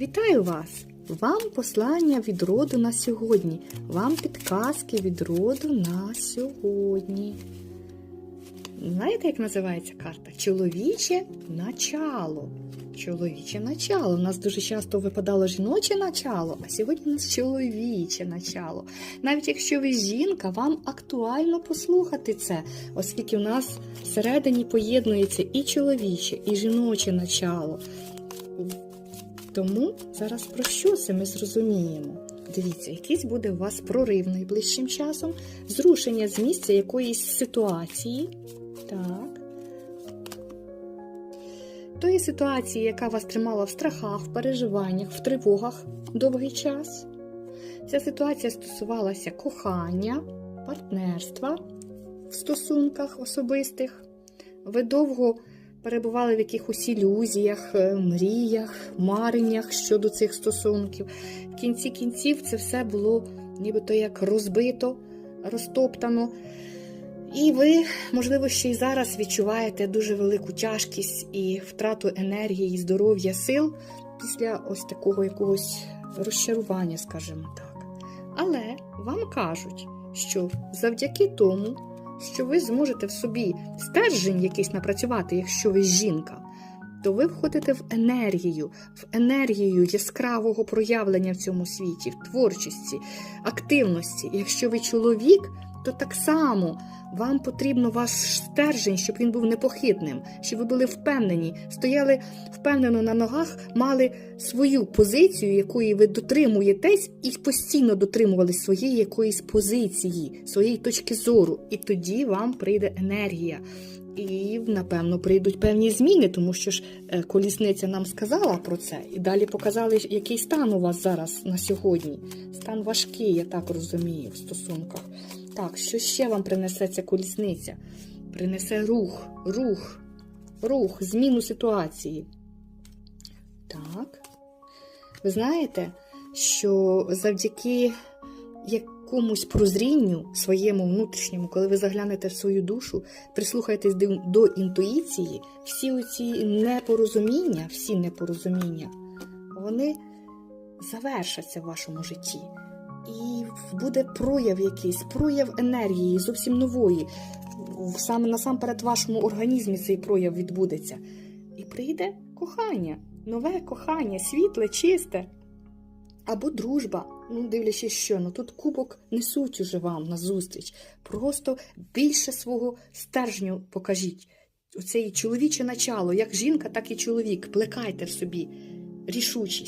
Вітаю вас! Вам послання від роду на сьогодні. Вам підказки від роду на сьогодні. Знаєте, як називається карта? Чоловіче начало. Чоловіче начало. У нас дуже часто випадало жіноче начало, а сьогодні у нас чоловіче начало. Навіть якщо ви жінка, вам актуально послухати це, оскільки у нас всередині поєднується і чоловіче, і жіноче начало. Тому зараз про що це ми зрозуміємо. Дивіться, якийсь буде у вас прорив найближчим часом, зрушення з місця якоїсь ситуації. Так. Тої ситуації, яка вас тримала в страхах, в переживаннях, в тривогах довгий час. Ця ситуація стосувалася кохання, партнерства в стосунках особистих. Ви довго перебували в якихось ілюзіях, е, мріях, мареннях щодо цих стосунків. В кінці кінців це все було нібито як розбито, розтоптано. І ви, можливо, ще й зараз відчуваєте дуже велику тяжкість і втрату енергії, здоров'я, сил після ось такого якогось розчарування, скажімо так. Але вам кажуть, що завдяки тому, що ви зможете в собі стержень якийсь напрацювати, якщо ви жінка, то ви входите в енергію, в енергію яскравого проявлення в цьому світі, в творчості, активності. Якщо ви чоловік, то так само вам потрібно ваш стержень, щоб він був непохитним, щоб ви були впевнені, стояли впевнено на ногах, мали свою позицію, якої ви дотримуєтесь, і постійно дотримувались своєї якоїсь позиції, своєї точки зору. І тоді вам прийде енергія. І, напевно, прийдуть певні зміни, тому що ж е, колісниця нам сказала про це, і далі показали, який стан у вас зараз на сьогодні. Стан важкий, я так розумію, в стосунках. Так, що ще вам принесе ця колісниця? Принесе рух, рух, рух, зміну ситуації. Так. Ви знаєте, що завдяки якомусь прозрінню своєму внутрішньому, коли ви заглянете в свою душу, прислухаєтесь до, інтуїції, всі оці непорозуміння, всі непорозуміння, вони завершаться в вашому житті. І буде прояв якийсь, прояв енергії, зовсім нової. Саме насамперед вашому організмі цей прояв відбудеться. І прийде кохання, нове кохання, світле, чисте. Або дружба, ну дивлячись, що ну тут кубок несуть уже вам на зустріч. Просто більше свого стержню покажіть. Оце і чоловіче начало, як жінка, так і чоловік. Плекайте в собі рішучість.